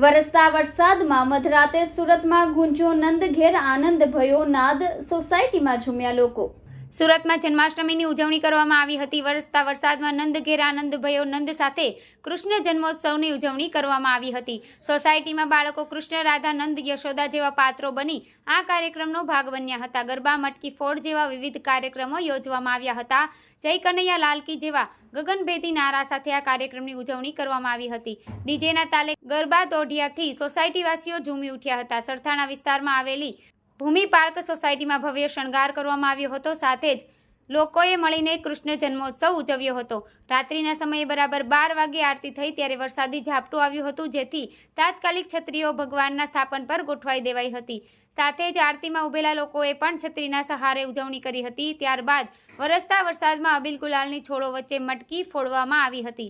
વરસતા વરસાદમાં મધરાતે સુરતમાં ગુંજો નંદ ઘેર આનંદ ભયો નાદ સોસાયટીમાં ઝૂમ્યા લોકો. સુરતમાં જન્માષ્ટમીની ઉજવણી કરવામાં આવી હતી. વરસતા વરસાદમાં નંદ ઘેર આનંદ ભયો, નંદ સાથે કૃષ્ણ જન્મોત્સવની ઉજવણી કરવામાં આવી હતી. સોસાયટીમાં બાળકો કૃષ્ણ, રાધા, નંદ, યશોદા જેવા પાત્રો બની આ કાર્યક્રમનો ભાગ બન્યા હતા. ગરબા, મટકી ફોડ જેવા વિવિધ કાર્યક્રમો યોજવામાં આવ્યા હતા. જય કનૈયા લાલકી જેવા ગગનભેદી નારા સાથે આ કાર્યક્રમની ઉજવણી કરવામાં આવી હતી. ડીજેના તાલે ગરબા દોઢિયાથી સોસાયટીવાસીઓ ઝૂમી ઉઠ્યા હતા. સરથાણા વિસ્તારમાં આવેલી ભૂમિ પાર્ક સોસાયટીમાં ભવ્ય શણગાર કરવામાં આવ્યો હતો. સાથે જ લોકોએ મળીને કૃષ્ણ જન્મોત્સવ ઉજવ્યો હતો. રાત્રિના સમયે બરાબર બાર વાગે આરતી થઈ ત્યારે વરસાદી ઝાપટું આવ્યું હતું, જેથી તાત્કાલિક છત્રીઓ ભગવાનના સ્થાપન પર ગોઠવાઈ દેવાઈ હતી. સાથે જ આરતીમાં ઉભેલા લોકોએ પણ છત્રીના સહારે ઉજવણી કરી હતી. ત્યારબાદ વરસતા વરસાદમાં અબિલ ગુલાલની છોડો વચ્ચે મટકી ફોડવામાં આવી હતી.